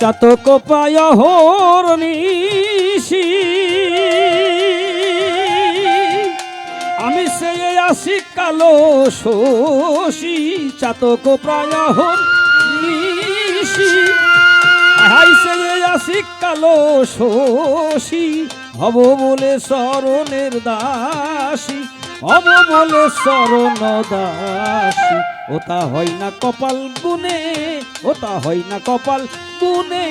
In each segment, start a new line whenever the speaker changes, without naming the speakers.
চাতক পায় হোর নিশি। আমি সে আসি কালো শোষি চাতক প্রায় হোর নিশি। হাই সে আসি কালো শোষি হব বলে শরণের দাসী হব বলে শরণ দাসী। ওটা হয় না কপাল গুনে ওটা হয় না কপাল গুনে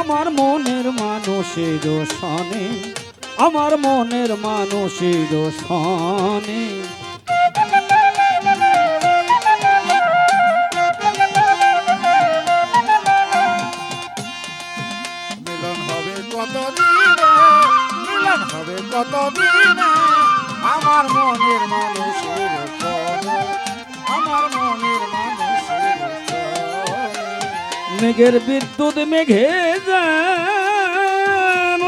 আমার মনের মানুষের সনে, আমার মনের মানুষের সনে।
কত দিনে, আমার মনের মানুষের
মেঘের বিদ্যুৎ মেঘে যেন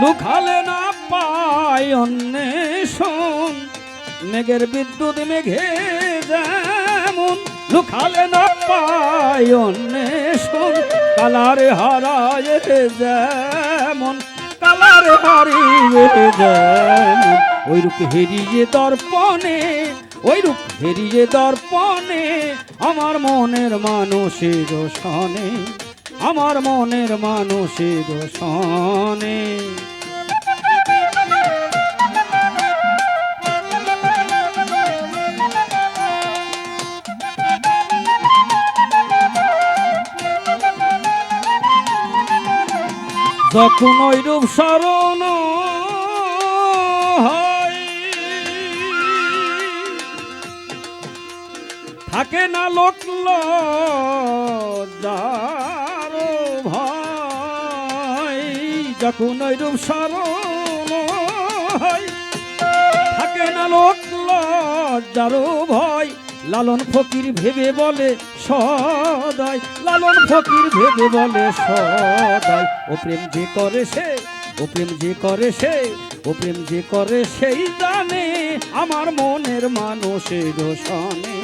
লুখালে না পায় অন্বেষণ। মেঘের বিদ্যুৎ মেঘে যেমন লুখালে না পায় অন্বেষণ। কালারে হারায় যেমন, কালার হারিয়ে যেমন। ওই রূপ হেরিয়ে দর্পণে ওই রূপ হেরিয়ে দর্পণে আমার মনের মানুষের সনে আমার মনের মানুষের সনে যখন ওই রূপ স্মরণ হয় থাকে না লোক ভয়। যখন ওই রূপ স্মরণ থাকে না লোক যার ভয়। লালন ফকির ভেবে বলে সদাই, লালন ফকির ভেবে বলে সদাই। ও প্রেম যে করে সে, ও প্রেম যে করে সে, ও প্রেম যে করে সেই জানে, আমার মনের মানুষের সনে